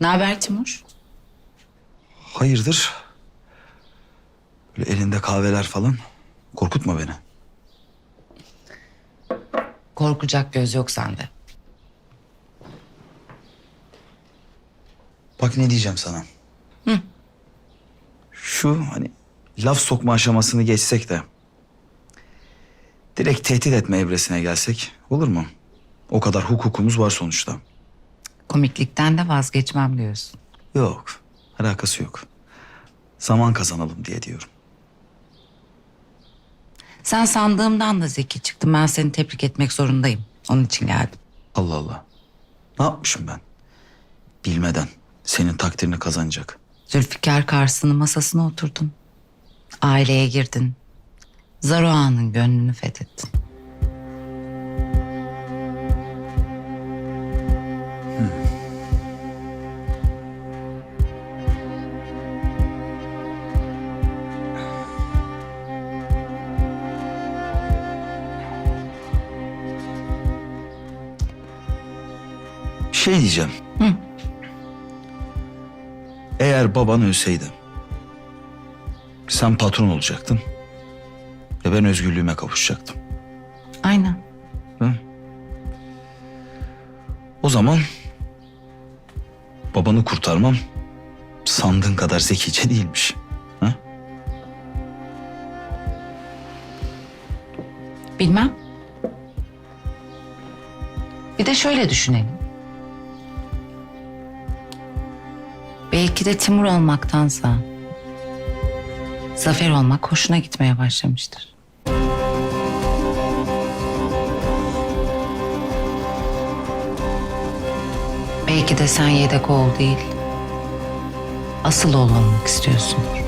Ne haber Timur? Hayırdır? Böyle elinde kahveler falan. Korkutma beni. Korkacak göz yok sende. Bak ne diyeceğim sana. Şu hani laf sokma aşamasını geçsek de... ...direkt tehdit etme evresine gelsek olur mu? O kadar hukukumuz var sonuçta. Komiklikten de vazgeçmem diyorsun. Yok, alakası yok. Zaman kazanalım diye diyorum. Sen sandığımdan da zeki çıktın. Ben seni tebrik etmek zorundayım. Onun için geldim. Allah Allah. Ne yapmışım ben? Bilmeden senin takdirini kazanacak. Zülfikar karşısının masasına oturdun. Aileye girdin. Zaro Ağa'nın gönlünü fethettin. Şey diyeceğim. Eğer baban ölseydi... ...sen patron olacaktın... ...ve ben özgürlüğüme kavuşacaktım. Aynen. Hı? O zaman... ...babanı kurtarmam... ...sandığın kadar zekice değilmiş. Ha? Bilmem. Bir de şöyle düşünelim. Belki de Timur olmaktansa Zafer olmak hoşuna gitmeye başlamıştır. Belki de sen yedek ol değil, asıl ol olmak istiyorsundur.